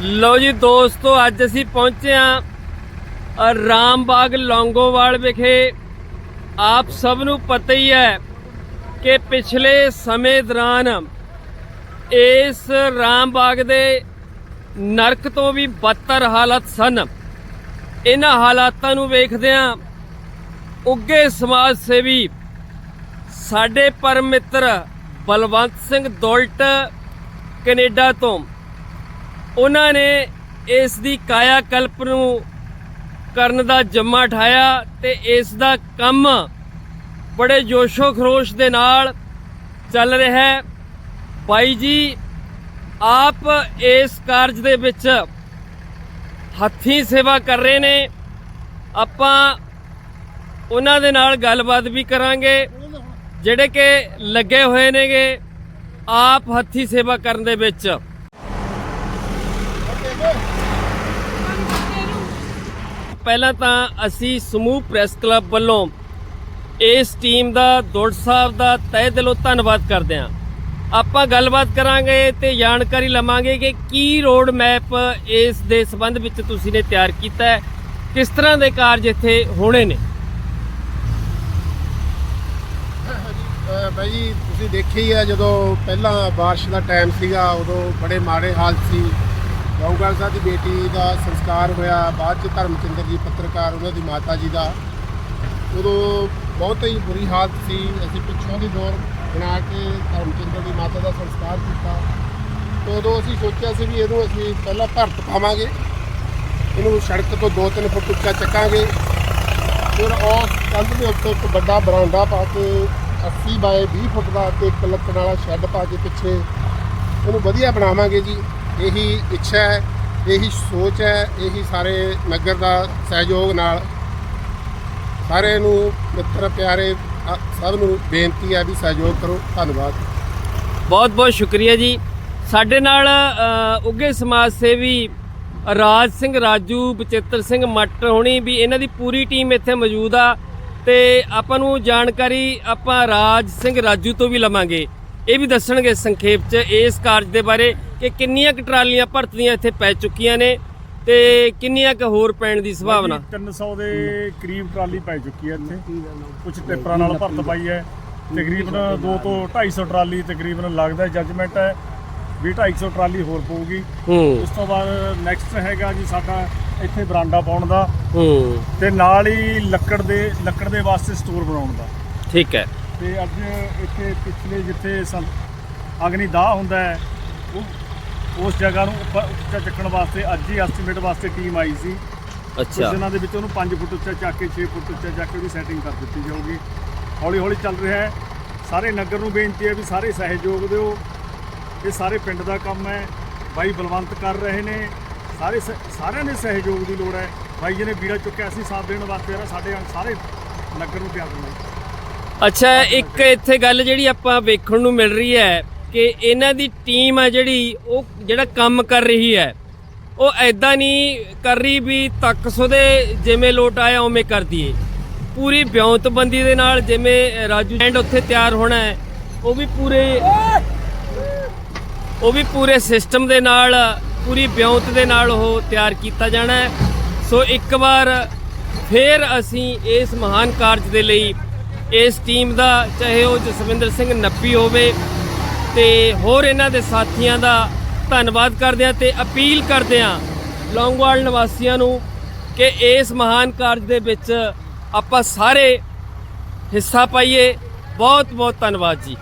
ਲੋ ਜੀ ਦੋਸਤੋ, ਅੱਜ ਅਸੀਂ ਪਹੁੰਚੇ ਹਾਂ ਰਾਮਬਾਗ ਲੌਂਗੋਵਾਲ ਵਿਖੇ। ਆਪ ਸਭ ਨੂੰ ਪਤਾ ਹੀ ਹੈ ਕਿ ਪਿਛਲੇ ਸਮੇਂ ਦੌਰਾਨ ਇਸ ਰਾਮਬਾਗ ਦੇ ਨਰਕ ਤੋਂ ਵੀ ਬਦਤਰ ਹਾਲਤ ਸਨ। ਇਹਨਾਂ ਹਾਲਾਤਾਂ ਨੂੰ ਵੇਖਦਿਆਂ ਉੱਗੇ ਸਮਾਜ ਸੇਵੀ ਸਾਡੇ ਪਰਮ ਮਿੱਤਰ ਬਲਵੰਤ ਸਿੰਘ ਦੁਲਟ ਕੈਨੇਡਾ ਤੋਂ। ਉਹਨਾਂ ਨੇ ਇਸ ਦੀ ਕਾਇਆ ਕਲਪ ਨੂੰ ਕਰਨ ਦਾ ਜੰਮਾ ਠਾਇਆ ਤੇ ਇਸ ਦਾ ਕੰਮ ਬੜੇ ਜੋਸ਼ੋ ਖਰੋਸ਼ ਦੇ ਨਾਲ ਚੱਲ ਰਿਹਾ ਹੈ। ਬਾਈ ਜੀ, ਆਪ ਇਸ ਕਾਰਜ ਦੇ ਵਿੱਚ ਹੱਥੀਂ ਸੇਵਾ ਕਰ ਰਹੇ ਨੇ। ਆਪਾਂ ਉਹਨਾਂ ਦੇ ਨਾਲ ਗੱਲਬਾਤ ਵੀ ਕਰਾਂਗੇ, ਜਿਹੜੇ ਕਿ ਲੱਗੇ ਹੋਏ ਨੇਗੇ, ਆਪ ਹੱਥੀਂ ਸੇਵਾ ਕਰਨ ਦੇ ਵਿੱਚ। ਪਹਿਲਾਂ ਤਾਂ ਅਸੀਂ ਸਮੂਹ ਪ੍ਰੈਸ ਕਲੱਬ ਵੱਲੋਂ ਇਸ ਟੀਮ ਦਾ ਦੁੜ ਸਾਹਿਬ ਦਾ ਤਹਿ ਦਿਲੋਂ ਧੰਨਵਾਦ ਕਰਦੇ ਹਾਂ। ਆਪਾਂ ਗੱਲਬਾਤ ਕਰਾਂਗੇ ਤੇ ਜਾਣਕਾਰੀ ਲਵਾਂਗੇ ਕਿ ਕੀ ਰੋਡ ਮੈਪ ਇਸ ਦੇ ਸੰਬੰਧ ਵਿੱਚ ਤੁਸੀਂ ਨੇ ਤਿਆਰ ਕੀਤਾ ਹੈ, ਕਿਸ ਤਰ੍ਹਾਂ ਦੇ ਕਾਰਜ ਇੱਥੇ ਹੋਣੇ ਨੇ? ਅਹ ਬਾਈ ਜੀ, ਤੁਸੀਂ ਦੇਖਿਆ ਹੀ ਆ ਜਦੋਂ ਪਹਿਲਾਂ ਬਾਰਿਸ਼ ਦਾ ਟਾਈਮ ਸੀਗਾ, ਉਦੋਂ ਬੜੇ ਮਾੜੇ ਹਾਲ ਸੀ। ਗਊਗਲ ਸਾਹਿਬ ਦੀ ਬੇਟੀ ਦਾ ਸੰਸਕਾਰ ਹੋਇਆ, ਬਾਅਦ ਚ ਧਰਮਚੰਦਰ ਜੀ ਪੱਤਰਕਾਰ ਉਹਨਾਂ ਦੀ ਮਾਤਾ ਜੀ ਦਾ। ਉਦੋਂ ਬਹੁਤ ਹੀ ਬੁਰੀ ਹਾਲਤ ਸੀ। ਅਸੀਂ ਪਿੱਛੋਂ ਦੀ ਦੌਰ ਬਣਾ ਕੇ ਧਰਮਚੰਦਰ ਦੀ ਮਾਤਾ ਦਾ ਸੰਸਕਾਰ ਕੀਤਾ। ਤੇ ਉਦੋਂ ਅਸੀਂ ਸੋਚਿਆ ਸੀ ਵੀ ਇਹਨੂੰ ਅਸੀਂ ਪਹਿਲਾਂ ਭਰਤ ਪਾਵਾਂਗੇ। ਇਹਨੂੰ ਸੜਕ ਤੋਂ 2-3 ਫੁੱਟ ਉੱਚਾ ਚੱਕਾਂਗੇ। ਫਿਰ ਉਸ ਕੰਧ ਦੇ ਉੱਤੇ ਇੱਕ ਵੱਡਾ ਬਰਾਂਡਾ ਪਾ ਕੇ 80 ਬਾਏ 20 ਫੁੱਟ ਦਾ ਤੇ ਇੱਕ ਲੱਕੜ ਵਾਲਾ ਸ਼ੈੱਡ ਪਾ ਕੇ ਪਿੱਛੇ ਉਹਨੂੰ ਵਧੀਆ ਬਣਾਵਾਂਗੇ ਜੀ। ਇਹੀ ਇੱਛਾ ਹੈ ਇਹੀ ਸੋਚ ਹੈ ਇਹੀ ਸਾਰੇ ਨਗਰ ਦਾ ਸਹਿਯੋਗ ਨਾਲ ਸਾਰਿਆਂ ਨੂੰ ਮਿੱਤਰ ਪਿਆਰੇ ਸਭ ਨੂੰ ਬੇਨਤੀ ਹੈ ਵੀ ਸਹਿਯੋਗ ਕਰੋ। ਧੰਨਵਾਦ। ਬਹੁਤ ਬਹੁਤ ਸ਼ੁਕਰੀਆ ਜੀ। ਸਾਡੇ ਨਾਲ ਅ, ਉੱਘੇ ਸਮਾਜ ਸੇਵੀ ਰਾਜ ਸਿੰਘ ਰਾਜੂ ਬਚਿੱਤਰ ਸਿੰਘ ਮੱਟ ਹੋਣੀ ਵੀ ਇਹਨਾਂ ਦੀ ਪੂਰੀ ਟੀਮ ਇੱਥੇ ਮੌਜੂਦ ਆ ਤੇ ਆਪਾਂ ਨੂੰ ਜਾਣਕਾਰੀ ਆਪਾਂ ਰਾਜ ਸਿੰਘ ਰਾਜੂ ਤੋਂ ਵੀ ਲਵਾਂਗੇ। ਇਹ ਵੀ ਦੱਸਣਗੇ ਸੰਖੇਪ ਚ ਇਸ ਕਾਰਜ ਦੇ ਬਾਰੇ। ਕਿ ਕਿੰਨੀਆਂ ਕੁ ਟਰਾਲੀਆਂ ਭਰਤੀਆਂ ਇੱਥੇ ਪੈ ਚੁੱਕੀਆਂ ਨੇ ਤੇ ਕਿੰਨੀਆਂ ਕੁ ਹੋਰ ਪੈਣ ਦੀ ਸੰਭਾਵਨਾ? 300 ਦੇ ਕਰੀਬ ਟਰਾਲੀ ਪੈ ਚੁੱਕੀ ਹੈ ਇੱਥੇ। ਕੁਝ ਟਿੱਪਰਾਂ ਨਾਲ ਭਰਤ ਪਾਈ ਹੈ। ਤਕਰੀਬਨ 2 ਤੋਂ 250 ਟਰਾਲੀ ਤਕਰੀਬਨ ਲੱਗਦਾ ਜੱਜਮੈਂਟ ਹੈ ਵੀ 250 ਟਰਾਲੀ ਹੋਰ ਪਊਗੀ। ਉਸ ਤੋਂ ਬਾਅਦ ਨੈਕਸਟ ਹੈਗਾ ਜੀ ਸਾਡਾ ਇੱਥੇ ਬਰਾਂਡਾ ਪਾਉਣ ਦਾ। ਤੇ ਨਾਲ ਹੀ ਲੱਕੜ ਦੇ ਲੱਕੜ ਦੇ ਵਾਸਤੇ ਸਟੋਰ ਬਣਾਉਣ ਦਾ। ਠੀਕ ਹੈ। ਤੇ ਅੱਜ ਇੱਥੇ ਪਿਛਲੇ ਜਿੱਥੇ ਅਗਨੀ ਦਾਹ ਹੁੰਦਾ ਹੈ ਉਹ ਉਸ ਜਗ੍ਹਾ ਨੂੰ ਉੱਪਰ ਉੱਚਾ ਚੱਕਣ ਵਾਸਤੇ ਅੱਜ ਹੀ ਐਸਟੀਮੇਟ ਵਾਸਤੇ ਟੀਮ ਆਈ ਸੀ। ਕੁਝ ਅੱਛਾ। ਦਿਨਾਂ ਦੇ ਵਿੱਚ ਉਹਨੂੰ 5 ਫੁੱਟ ਉੱਚਾ ਚੱਕ ਕੇ 6 ਫੁੱਟ ਉੱਚਾ ਚੱਕ ਕੇ ਉਹਦੀ ਸੈਟਿੰਗ ਕਰ ਦਿੱਤੀ ਜਾਊਗੀ। ਹੌਲੀ ਹੌਲੀ ਚੱਲ ਰਿਹਾ ਹੈ। ਸਾਰੇ ਨਗਰ ਨੂੰ ਬੇਨਤੀ ਹੈ ਵੀ ਸਾਰੇ ਸਹਿਯੋਗ ਦਿਓ। ਇਹ ਸਾਰੇ ਪਿੰਡ ਦਾ ਕੰਮ ਹੈ। ਬਾਈ ਬਲਵੰਤ ਕਰ ਰਹੇ ਨੇ। ਸਾਰੇ ਸ- ਸਾਰਿਆਂ ਦੇ ਸਹਿਯੋਗ ਦੀ ਲੋੜ ਹੈ। ਬਾਈ ਜੀ ਨੇ ਵੀੜਾ ਚੁੱਕਿਆ ਅਸੀਂ ਸਾਥ ਦੇਣ ਵਾਸਤੇ ਆ ਸਾਡੇ ਸਾਰੇ ਨਗਰ ਨੂੰ ਪਿਆਰ ਦਿੰਦੇ ਅੱਛਾ ਇੱਕ ਇੱਥੇ ਗੱਲ ਜਿਹੜੀ ਆਪਾਂ ਵੇਖਣ ਨੂੰ ਮਿਲ ਰਹੀ ਹੈ ਕਿ ਇਹਨਾਂ ਦੀ ਟੀਮ ਹੈ ਜਿਹੜੀ, ਉਹ ਜਿਹੜਾ ਕੰਮ ਕਰ ਰਹੀ ਹੈ, ਉਹ ਐਦਾਂ ਨਹੀਂ ਕਰ ਰਹੀ ਵੀ ਤੱਕ ਸੁਦੇ ਜਿਵੇਂ ਲੋਟ ਆਇਆ ਉਵੇਂ ਕਰ ਦਈਏ। ਪੂਰੀ ਬਿਉਂਤਬੰਦੀ ਦੇ ਨਾਲ ਜਿਵੇਂ ਰਾਜੂ ਐਂਡ ਉੱਥੇ ਤਿਆਰ ਹੋਣਾ ਹੈ, ਉਹ ਵੀ ਪੂਰੇ ਉਹ ਵੀ ਪੂਰੇ ਸਿਸਟਮ ਦੇ ਨਾਲ, ਪੂਰੀ ਬਿਉਂਤ ਦੇ ਨਾਲ ਉਹ ਤਿਆਰ ਕੀਤਾ ਜਾਣਾ ਹੈ। ਸੋ ਇੱਕ ਵਾਰ ਫਿਰ ਅਸੀਂ ਇਸ ਮਹਾਨ ਕਾਰਜ ਦੇ ਲਈ ਇਸ ਟੀਮ ਦਾ, ਚਾਹੇ ਉਹ ਜਸਵਿੰਦਰ ਸਿੰਘ ਨੱਪੀ ਹੋਵੇ ਤੇ ਹੋਰ ਇਹਨਾਂ ਦੇ ਸਾਥੀਆਂ ਦਾ ਧੰਨਵਾਦ ਕਰਦੇ ਹਾਂ ਤੇ ਅਪੀਲ ਕਰਦੇ ਹਾਂ ਲੌਂਗਵਾਲ ਨਿਵਾਸੀਆਂ ਨੂੰ ਕਿ ਇਸ ਮਹਾਨ ਕਾਰਜ ਦੇ ਵਿੱਚ ਆਪਾਂ ਸਾਰੇ ਹਿੱਸਾ ਪਾਈਏ। ਬਹੁਤ ਬਹੁਤ ਧੰਨਵਾਦ ਜੀ।